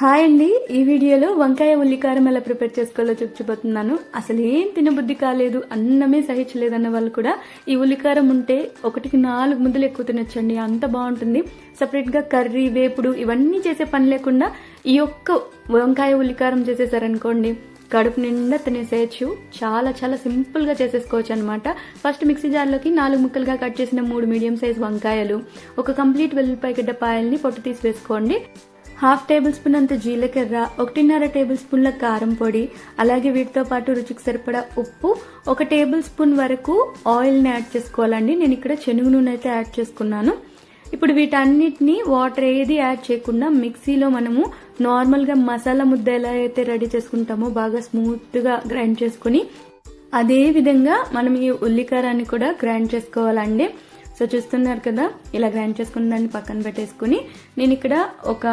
Hi అండి. ఈ వీడియోలో వంకాయ ఉల్లికారం ఎలా ప్రిపేర్ చేసుకోవాలో చూపించబోతున్నాను. అసలు ఏం తినబుద్ధి కాలేదు అన్నమే సహించలేదన్న వాళ్ళు కూడా ఈ ఉల్లికారం ఉంటే ఒకటికి నాలుగు ముద్దలు ఎక్కువ తినొచ్చండి. అంత బాగుంటుంది. సపరేట్గా కర్రీ వేపుడు ఇవన్నీ చేసే పని లేకుండా ఈ ఒక్క వంకాయ ఉల్లికారం చేసేసారనుకోండి కడుపు నిండా తినేసేయచ్చు. చాలా చాలా సింపుల్గా చేసేసుకోవచ్చు అనమాట ఫస్ట్ మిక్సీ జార్లోకి నాలుగు ముక్కలుగా కట్ చేసిన మూడు మీడియం సైజ్ వంకాయలు ఒక కంప్లీట్ వెల్లుల్లిపాయ గడ్డ పాయల్ని పొట్టు తీసి వేసుకోండి. హాఫ్ టేబుల్ స్పూన్ అంత జీలకర్ర ఒకటిన్నర టేబుల్ స్పూన్ల కారం పొడి అలాగే వీటితో పాటు రుచికి సరిపడా ఉప్పు ఒక టేబుల్ స్పూన్ వరకు ఆయిల్ని యాడ్ చేసుకోవాలండి. నేను ఇక్కడ చెనుగు నూనె అయితే యాడ్ చేసుకున్నాను. ఇప్పుడు వీటన్నిటిని వాటర్ ఏది యాడ్ చేయకుండా మిక్సీలో మనము నార్మల్గా మసాలా ముద్ద ఎలా అయితే రెడీ చేసుకుంటామో బాగా స్మూత్గా గ్రైండ్ చేసుకుని అదే విధంగా మనం ఈ ఉల్లికారాన్ని కూడా గ్రైండ్ చేసుకోవాలండి. సో చూస్తున్నారు కదా ఇలా గ్రైండ్ చేసుకున్న దాన్ని పక్కన పెట్టేసుకుని నేను ఇక్కడ ఒక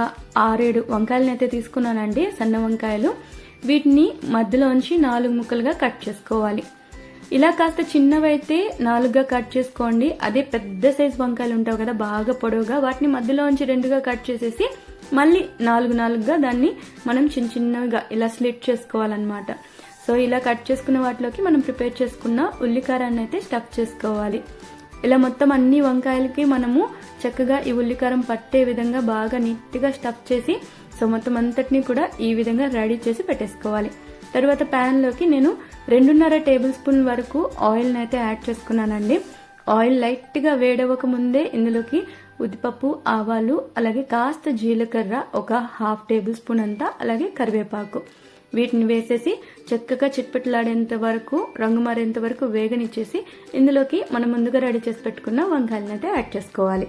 ఆరేడు వంకాయలను అయితే తీసుకున్నానండి సన్న వంకాయలు. వీటిని మధ్యలోంచి నాలుగు ముక్కలుగా కట్ చేసుకోవాలి. ఇలా కాస్త చిన్నవైతే నాలుగుగా కట్ చేసుకోండి. అదే పెద్ద సైజ్ వంకాయలు ఉంటావు కదా బాగా పొడవుగా వాటిని మధ్యలోంచి రెండుగా కట్ చేసేసి మళ్ళీ నాలుగు నాలుగుగా దాన్ని మనం చిన్న చిన్నవిగా ఇలా స్లిట్ చేసుకోవాలన్నమాట. సో ఇలా కట్ చేసుకున్న వాటిలోకి మనం ప్రిపేర్ చేసుకున్న ఉల్లికారాన్ని అయితే స్టఫ్ చేసుకోవాలి. ఇలా మొత్తం అన్ని వంకాయలకి మనము చక్కగా ఈ ఉల్లికారం పట్టే విధంగా బాగా నీట్గా స్టఫ్ చేసి సో మొత్తం అంతటినీ కూడా ఈ విధంగా రెడీ చేసి పెట్టేసుకోవాలి. తర్వాత ప్యాన్లోకి నేను రెండున్నర టేబుల్ స్పూన్ వరకు ఆయిల్ని అయితే యాడ్ చేసుకున్నానండి. ఆయిల్ లైట్గా వేడవక ముందే ఇందులోకి ఉద్దిపప్పు ఆవాలు అలాగే కాస్త జీలకర్ర ఒక హాఫ్ టేబుల్ స్పూన్ అంతా అలాగే కరివేపాకు. వీటిని వేసేసి చక్కగా చిట్పెట్లాడేంత వరకు రంగు మారేంత వరకు వేగనిచ్చేసి ఇందులోకి మనం ముందుగా రెడీ చేసి పెట్టుకున్న వంకాయలను అయితే యాడ్ చేసుకోవాలి.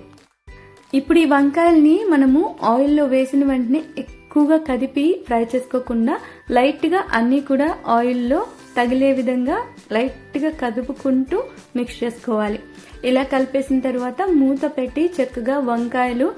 ఇప్పుడు ఈ వంకాయల్ని మనము ఆయిల్లో వేసిన వెంటనే ఎక్కువగా కదిపి ఫ్రై చేసుకోకుండా లైట్గా అన్నీ కూడా ఆయిల్లో తగిలే విధంగా లైట్గా కదుపుకుంటూ మిక్స్ చేసుకోవాలి. ఇలా కలిపేసిన తర్వాత మూత పెట్టి చక్కగా వంకాయలు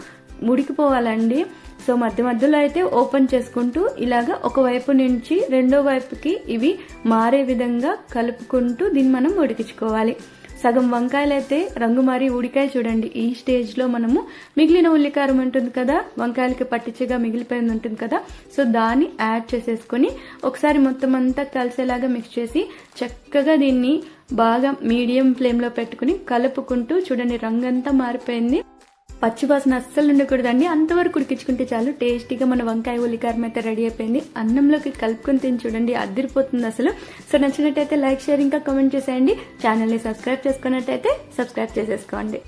ఉడికిపోవాలండి సో మధ్య మధ్యలో అయితే ఓపెన్ చేసుకుంటూ ఇలాగ ఒక వైపు నుంచి రెండో వైపుకి ఇవి మారే విధంగా కలుపుకుంటూ దీన్ని మనం ఉడికించుకోవాలి. సగం వంకాయలు అయితే రంగు మారి ఉడికాయ చూడండి. ఈ స్టేజ్లో మనము మిగిలిన ఉల్లికారం ఉంటుంది కదా వంకాయలకి పట్టించగా మిగిలిపోయింది ఉంటుంది కదా సో దాన్ని యాడ్ చేసేసుకొని ఒకసారి మొత్తం అంతా కలిసేలాగా మిక్స్ చేసి చక్కగా దీన్ని బాగా మీడియం ఫ్లేమ్లో పెట్టుకుని కలుపుకుంటూ చూడండి రంగంతా మారిపోయింది. పచ్చివాసన అస్సలు ఉండకూడదండి అంతవరకు ఉడికించుకుంటే చాలు. టేస్టీగా మన వంకాయ ఉల్లికారం అయితే రెడీ అయిపోయింది. అన్నంలోకి కలుపుకొని తిని చూడండి. అదిరిపోతుంది అసలు. సో నచ్చినట్టయితే లైక్ షేర్ ఇంకా కామెంట్ చేసేయండి. ఛానల్ని సబ్స్క్రైబ్ చేసుకున్నట్టయితే సబ్స్క్రైబ్ చేసేసుకోండి.